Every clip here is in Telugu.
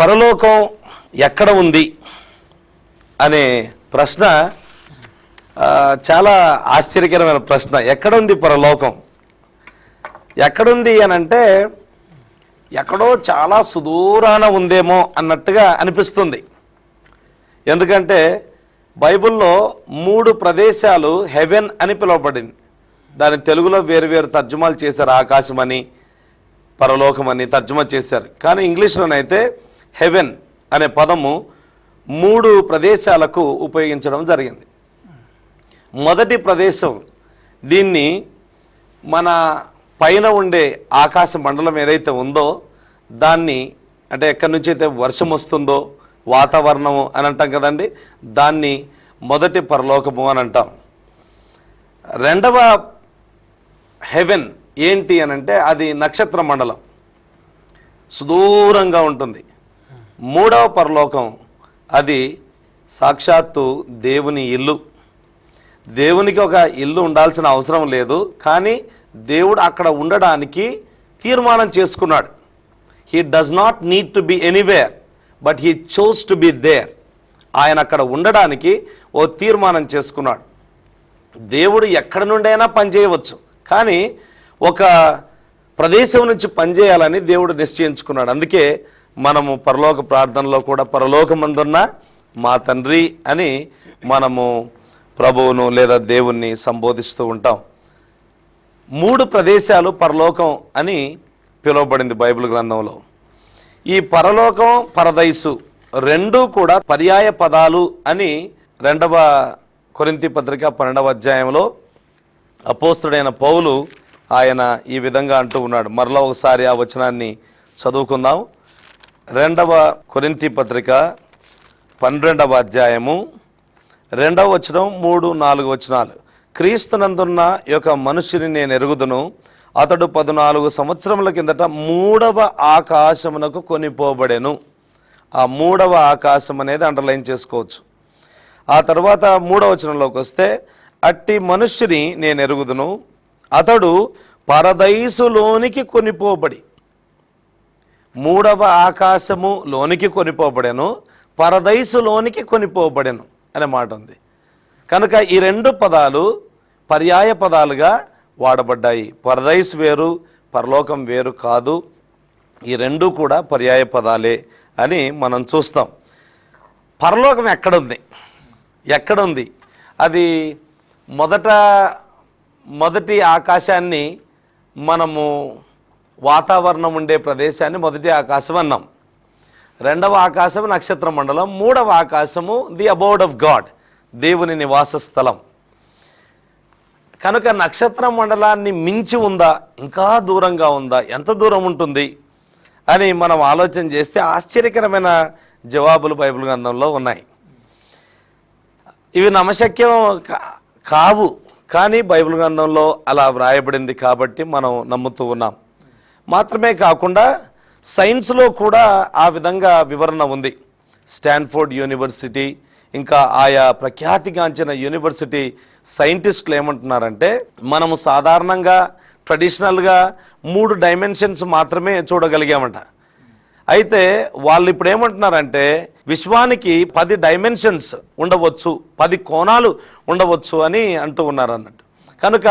పరలోకం ఎక్కడ ఉంది అనే ప్రశ్న చాలా ఆశ్చర్యకరమైన ప్రశ్న. ఎక్కడుంది పరలోకం? ఎక్కడుంది అని అంటే ఎక్కడో చాలా సుదూరాన ఉందేమో అన్నట్టుగా అనిపిస్తుంది. ఎందుకంటే బైబిల్లో మూడు ప్రదేశాలు హెవెన్ అని పిలువబడింది. దాని తెలుగులో వేరు వేరు తర్జుమాలు చేశారు ఆకాశమని పరలోకమని తర్జుమా చేశారు. కానీ ఇంగ్లీష్లోనైతే హెవెన్ అనే పదము మూడు ప్రదేశాలకు ఉపయోగించడం జరిగింది. మొదటి ప్రదేశం దీన్ని మన పైన ఉండే ఆకాశ మండలం ఏదైతే ఉందో దాన్ని అంటే ఎక్కడి నుంచి అయితే వర్షం వస్తుందో వాతావరణం అని అంటాం కదండి దాన్ని మొదటి పరలోకము అని అంటాం. రెండవ హెవెన్ ఏంటి అని అంటే అది నక్షత్ర మండలం. సుదూరంగా ఉంటుంది. మూడవ పరలోకం అది సాక్షాత్తు దేవుని ఇల్లు. దేవునికి ఒక ఇల్లు ఉండాల్సిన అవసరం లేదు కానీ దేవుడు అక్కడ ఉండడానికి తీర్మానం చేసుకున్నాడు. He does not need to be anywhere but he chose to be there ఆయన అక్కడ ఉండడానికి ఓ తీర్మానం చేసుకున్నాడు. దేవుడు ఎక్కడి నుండైనా పనిచేయవచ్చు కానీ ఒక ప్రదేశం నుంచి పనిచేయాలని దేవుడు నిశ్చయించుకున్నాడు. అందుకే మనము పరలోక ప్రార్థనలో కూడా పరలోకమందున్న మా తండ్రి అని మనము ప్రభువును లేదా దేవుణ్ణి సంబోధిస్తూ ఉంటాం. మూడు ప్రదేశాలు పరలోకం అని పిలువబడింది బైబిల్ గ్రంథంలో. ఈ పరలోకం పరదైసు రెండూ కూడా పర్యాయ పదాలు అని రెండవ కొరింతి పత్రిక పన్నెండవ అధ్యాయంలో అపోస్తుడైన పౌలు ఆయన ఈ విధంగా అంటూ ఉన్నాడు. మరలా ఒకసారి ఆ వచనాన్ని చదువుకుందాం. రెండవ కొరింతి పత్రిక పన్నెండవ అధ్యాయము రెండవ వచనం మూడు నాలుగు వచనాలు. క్రీస్తునందున్న యొక్క మనుషుని నేను ఎరుగుదును. అతడు పద్నాలుగు సంవత్సరముల కిందట మూడవ ఆకాశమునకు కొనిపోబడెను. ఆ మూడవ ఆకాశం అనేది అండర్లైన్ చేసుకోవచ్చు. ఆ తర్వాత మూడవ వచనంలోకి వస్తే అట్టి మనుష్యుని నేను ఎరుగుదును. అతడు పరదైసులోనికి కొనిపోబడి మూడవ ఆకాశము లోనికి కొనిపోబడెను పరదైసులోనికి కొనిపోబడెను అనే మాట ఉంది. కనుక ఈ రెండు పదాలు పర్యాయ పదాలుగా వాడబడ్డాయి. పరదైస్ వేరు పరలోకం వేరు కాదు. ఈ రెండు కూడా పర్యాయ పదాలే అని మనం చూస్తాం. పరలోకం ఎక్కడుంది? ఎక్కడుంది? అది మొదట మొదటి ఆకాశాన్ని మనము వాతావరణం ఉండే ప్రదేశాన్ని మొదటి ఆకాశం అన్నాం రెండవ ఆకాశం నక్షత్ర మండలం మూడవ ఆకాశము ది అబౌడ్ ఆఫ్ గాడ్ దేవుని నివాస స్థలం. కనుక నక్షత్ర మండలాన్ని మించి ఉందా ఇంకా దూరంగా ఉందా ఎంత దూరం ఉంటుంది అని మనం ఆలోచన చేస్తే ఆశ్చర్యకరమైన జవాబులు బైబిల్ గ్రంథంలో ఉన్నాయి. ఇవి నమశక్యం కావు కానీ బైబిల్ గ్రంథంలో అలా వ్రాయబడింది కాబట్టి మనం నమ్ముతూ ఉన్నాం. మాత్రమే కాకుండా సైన్స్లో కూడా ఆ విధంగా వివరణ ఉంది. స్టాన్ఫోర్డ్ యూనివర్సిటీ ఇంకా ఆయా ప్రఖ్యాతిగాంచిన యూనివర్సిటీ సైంటిస్టులు ఏమంటున్నారంటే మనము సాధారణంగా ట్రెడిషనల్గా మూడు డైమెన్షన్స్ మాత్రమే చూడగలిగామట. అయితే వాళ్ళు ఇప్పుడు ఏమంటున్నారంటే విశ్వానికి పది డైమెన్షన్స్ ఉండవచ్చు పది కోణాలు ఉండవచ్చు అని అంటూ ఉన్నారు అన్నట్టు కనుక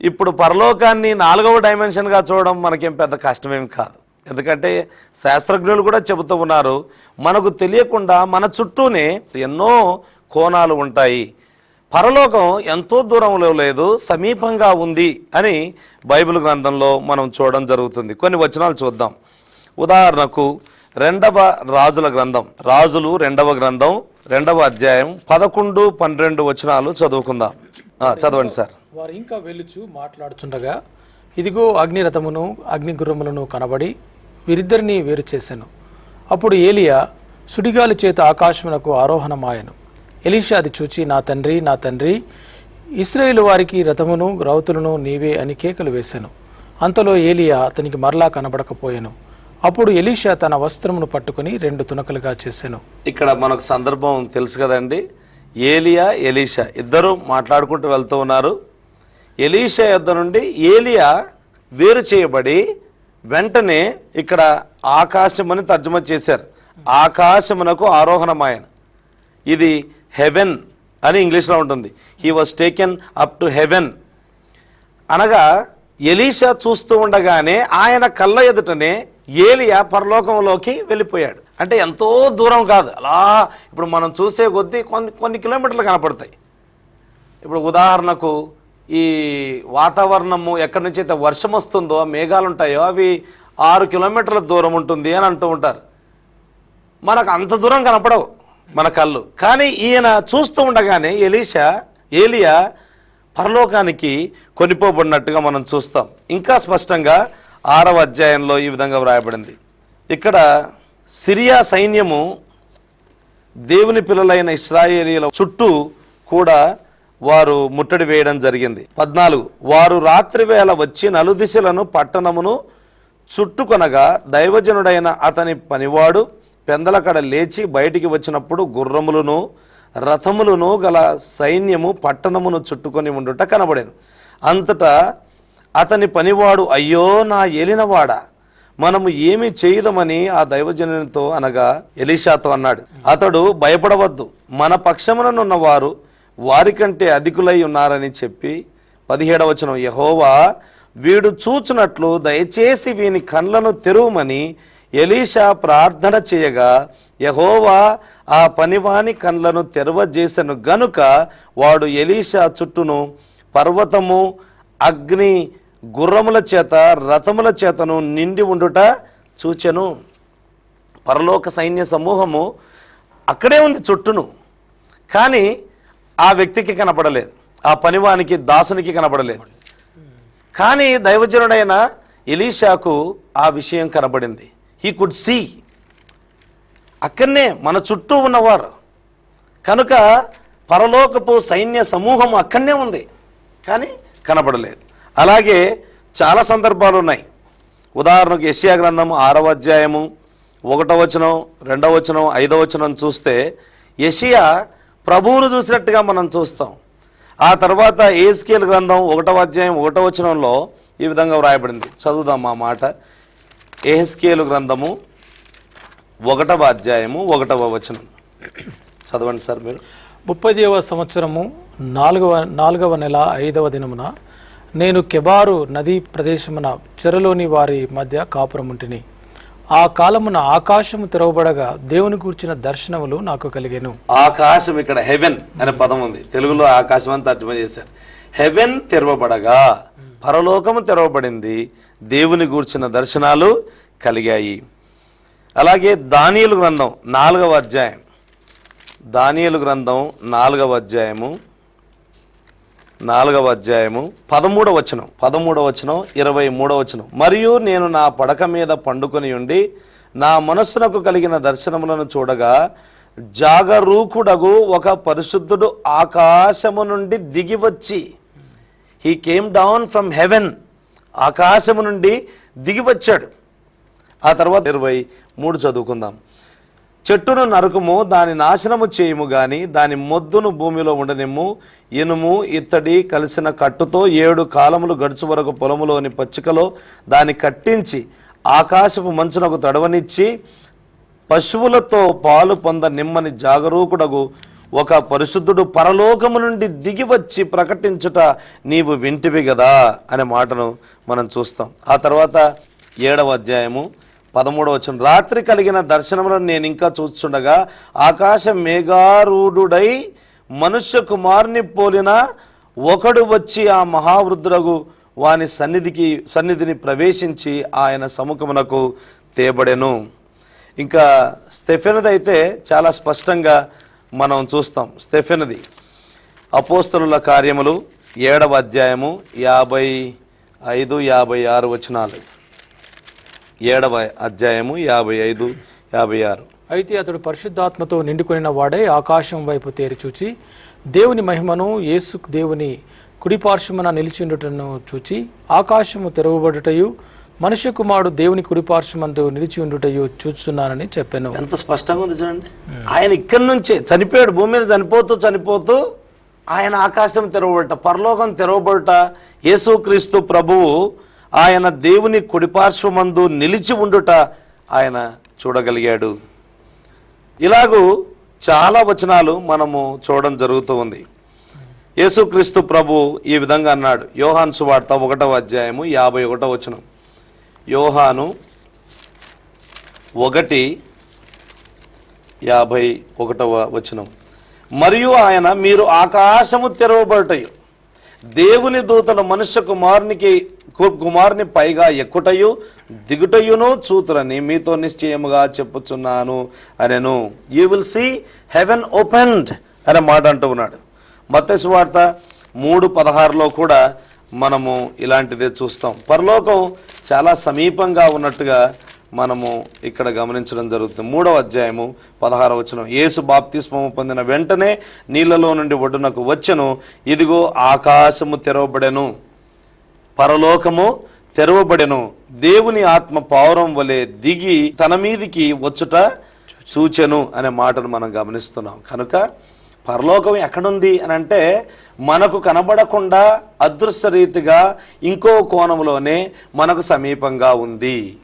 ఇప్పుడు పరలోకాన్ని నాలుగవ డైమెన్షన్గా చూడడం మనకేం పెద్ద కష్టమేం కాదు. ఎందుకంటే శాస్త్రజ్ఞులు కూడా చెబుతూ ఉన్నారు మనకు తెలియకుండా మన చుట్టూనే ఎన్నో కోణాలు ఉంటాయి. పరలోకం ఎంతో దూరంలో లేదు సమీపంగా ఉంది అని బైబిల్ గ్రంథంలో మనం చూడడం జరుగుతుంది. కొన్ని వచనాలు చూద్దాం. ఉదాహరణకు రెండవ రాజుల గ్రంథం రాజులు రెండవ గ్రంథం రెండవ అధ్యాయం పదకొండు పన్నెండు వచనాలు చదువుకుందాం. చదవండి సార్. వారు ఇంకా వెళ్ళుచు మాట్లాడుచుండగా ఇదిగో అగ్నిరథమును అగ్నిగుర్రములను కనబడి వీరిద్దరిని వేరు చేశాను అప్పుడు ఏలియా సుడిగాలి చేత ఆకాశమునకు ఆరోహణమాయను. ఎలీషా అది చూచి నా తండ్రి నా తండ్రి ఇస్రాయేల్ వారికి రథమును రౌతులను నీవే అని కేకలు వేశాను అంతలో ఏలియా అతనికి మరలా కనబడకపోయాను. అప్పుడు ఎలీషా తన వస్త్రమును పట్టుకుని రెండు తునకలుగా చేశాను. ఇక్కడ మనకు సందర్భం తెలుసు కదండి. ఏలియా ఎలీషా ఇద్దరు మాట్లాడుకుంటూ వెళ్తూ ఉన్నారు. ఎలీషా యొద్ద నుండి ఏలియా వేరు చేయబడి వెంటనే ఇక్కడ ఆకాశమని తర్జుమ చేశారు. ఆకాశమునకు ఆరోహణమాయన. ఇది హెవెన్ అని ఇంగ్లీష్లో ఉంటుంది. He was taken up to heaven అనగా ఎలీషా చూస్తూ ఉండగానే ఆయన కళ్ళ ఎదుటనే ఏలియా పరలోకంలోకి వెళ్ళిపోయాడు. అంటే ఎంతో దూరం కాదు. అలా ఇప్పుడు మనం చూసే కొద్దీ కొన్ని కొన్ని కిలోమీటర్లు కనపడతాయి. ఇప్పుడు ఉదాహరణకు ఈ వాతావరణము ఎక్కడి నుంచి అయితే వర్షం వస్తుందో మేఘాలు ఉంటాయో అవి ఆరు కిలోమీటర్ల దూరం ఉంటుంది అని అంటూ ఉంటారు. మనకు అంత దూరం కనపడవు మన కళ్ళు. కానీ ఈయన చూస్తూ ఉండగానే ఎలీషా ఏలియా పరలోకానికి కొనిపోబడినట్టుగా మనం చూస్తాం. ఇంకా స్పష్టంగా ఆరవ అధ్యాయంలో ఈ విధంగా వ్రాయబడింది. ఇక్కడ సిరియా సైన్యము దేవుని పిల్లలైన ఇస్రాయేలీల చుట్టూ కూడా వారు ముట్టడి వేయడం జరిగింది. పద్నాలుగు వారు రాత్రి వేళ వచ్చి నలుదిశలను పట్టణమును చుట్టుకొనగా దైవజనుడైన అతని పనివాడు పెందలకడ లేచి బయటికి వచ్చినప్పుడు గుర్రములను రథములను గల సైన్యము పట్టణమును చుట్టుకొని ఉండుట కనబడేది అంతటా అతని పనివాడు అయ్యో నా ఏలినవాడా. మనము ఏమి చేయదమని ఆ దైవజనునితో అనగా ఎలీషాతో అన్నాడు. అతడు భయపడవద్దు. మన పక్షముననున్న వారు వారికంటే అధికులై ఉన్నారని చెప్పి పదిహేడవచనం యహోవా వీడు చూచునట్లు దయచేసి వీని కండ్లను తెరువమని ఎలీషా ప్రార్థన చేయగా యహోవా ఆ పనివాని కండ్లను తెరవజేసను గనుక వాడు ఎలీషా చుట్టూను పర్వతము అగ్ని గుర్రముల చేత రథముల చేతను నిండి ఉండుట చూచెను. పరలోక సైన్య సమూహము అక్కడే ఉంది చుట్టూను కానీ ఆ వ్యక్తికి కనపడలేదు. ఆ పనివానికి దాసునికి కనపడలేదు. కానీ దైవజనుడైన ఎలీషాకు ఆ విషయం కనబడింది. హీ కుడ్ సీ అక్కడనే మన చుట్టూ ఉన్నవారు. కనుక పరలోకపు సైన్య సమూహం అక్కడనే ఉంది కానీ కనబడలేదు. అలాగే చాలా సందర్భాలు ఉన్నాయి. ఉదాహరణకు యెషయా గ్రంథం ఆరవ అధ్యాయము ఒకటో వచనం రెండవ వచనం ఐదవ వచనం చూస్తే యెషయా ప్రభువును చూసినట్టుగా మనం చూస్తాం. ఆ తర్వాత ఏస్కేల్ గ్రంథం ఒకటవ అధ్యాయం ఒకటో వచనంలో ఈ విధంగా వ్రాయబడింది. చదువుదాం మా మాట. ఏహెస్కేలు గ్రంథము ఒకటవ అధ్యాయము ఒకటవ వచనం. చదవండి సార్ మీరు. ముప్పైదవ సంవత్సరము నాలుగవ నాలుగవ నెల ఐదవ దినమున నేను కెబారు నదీ ప్రదేశమున చెరలోని వారి మధ్య కాపురముంటిని. ఆ కాలమున ఆకాశము తెరవబడగా దేవుని కూర్చిన దర్శనములు నాకు కలిగాను. ఆకాశం ఇక్కడ హెవెన్ అనే పదం ఉంది. తెలుగులో ఆకాశం అని తర్జుమా చేశారు హెవెన్ తెరవబడగా పరలోకము తెరవబడింది దేవుని గూర్చిన దర్శనాలు కలిగాయి. అలాగే దానియలు గ్రంథం నాలుగవ అధ్యాయం. దానియలు గ్రంథం నాలుగవ అధ్యాయము. నాలుగవ అధ్యాయము పదమూడవ వచనం పదమూడవ వచనం ఇరవై మూడవ వచనం. మరియు నేను నా పడక మీద పండుకొని ఉండి నా మనస్సునకు కలిగిన దర్శనములను చూడగా జాగరూకుడగు ఒక పరిశుద్ధుడు ఆకాశము నుండి దిగి వచ్చి he came down from heaven ఆకాశము నుండి దిగి వచ్చాడు. ఆ తర్వాత ఇరవై మూడు చదువుకుందాం. చెట్టును నరుకుము దాని నాశనము చేయము గాని దాని మొద్దును భూమిలో ఉండనిమ్ము. ఇనుము ఇత్తడి కలిసిన కట్టుతో ఏడు కాలములు గడుచు వరకు పొలములోని పచ్చికలో దాన్ని కట్టించి ఆకాశపు మంచునకు తడవనిచ్చి పశువులతో పాలు పొంద నిమ్మని జాగరూకుడగు. ఒక పరిశుద్ధుడు పరలోకము నుండి దిగి వచ్చి ప్రకటించుట నీవు వింటివి కదా అనే మాటను మనం చూస్తాం. ఆ తర్వాత ఏడవ అధ్యాయము పదమూడవ రాత్రి కలిగిన దర్శనములను నేను ఇంకా చూస్తుండగా ఆకాశ మేఘారూఢుడై మనుష్య కుమారుని పోలిన ఒకడు వచ్చి ఆ మహావృద్ధుడగు వాని సన్నిధికి సన్నిధిని ప్రవేశించి ఆయన సముఖమునకు తేబడెను. ఇంకా స్టెఫెనది అయితే చాలా స్పష్టంగా మనం చూస్తాం. స్టెఫెనది అపోస్తలుల కార్యములు ఏడవ అధ్యాయము యాభై ఐదు యాభై ఆరు వచనాలు. ఏడవ అధ్యాయము యాభై ఐదు యాభై ఆరు. అయితే అతడు పరిశుద్ధాత్మతో నిండుకొనిన వాడై ఆకాశం వైపు తేరి చూచి దేవుని మహిమను యేసు దేవుని కుడిపార్శ్వమున నిలిచిండుటను చూచి ఆకాశము తెరవబడుటయు మనుష్య కుమారుడు దేవుని కుడిపార్శ్వమందు నిలిచి ఉండుటయు చూస్తున్నానని చెప్పాను. ఎంత స్పష్టంగా ఉంది చూడండి. ఆయన ఇక్కడి నుంచే చనిపోయాడు భూమి మీద చనిపోతూ చనిపోతూ ఆయన ఆకాశం తెరవబడట పరలోకం తెరవబడట యేసుక్రీస్తు ప్రభువు ఆయన దేవుని కుడిపార్శ్వమందు నిలిచి ఉండుట ఆయన చూడగలిగాడు. ఇలాగూ చాలా వచనాలు మనము చూడడం జరుగుతూ ఉంది. యేసుక్రీస్తు ప్రభు ఈ విధంగా అన్నాడు. యోహాను సువార్త ఒకటవ అధ్యాయము యాభై ఒకటవ వచనం. యోహాను ఒకటి యాభై ఒకటవ వచనం. మరియు ఆయన మీరు ఆకాశము తెరవబడటయు దేవుని దూతల మనుష్య కుమారునికి కుమార్ని పైగా ఎక్కుటయు దిగుటయును చూతురని మీతో నిశ్చయముగా చెప్పుచున్నాను అనెను. You will see heaven opened అనే మాట అంటూ ఉన్నాడు. మత్స్సు వార్త మూడు పదహారులో కూడా మనము ఇలాంటిదే చూస్తాం. పరలోకం చాలా సమీపంగా ఉన్నట్టుగా మనము ఇక్కడ గమనించడం జరుగుతుంది. మూడవ అధ్యాయము పదహారవ వచనం. యేసు బాప్తిస్మము పొందిన వెంటనే నీళ్ళలో నుండి ఒడ్డునకు వచ్చెను. ఇదిగో ఆకాశము తెరవబడెను. పరలోకము తెరవబడెను. దేవుని ఆత్మ పావురం వలె దిగి తన మీదికి వచ్చుట చూచెను అనే మాటను మనం గమనిస్తున్నాం. కనుక పరలోకం ఎక్కడుంది అని అంటే మనకు కనబడకుండా అదృశ్య రీతిగా ఇంకో కోణంలోనే మనకు సమీపంగా ఉంది.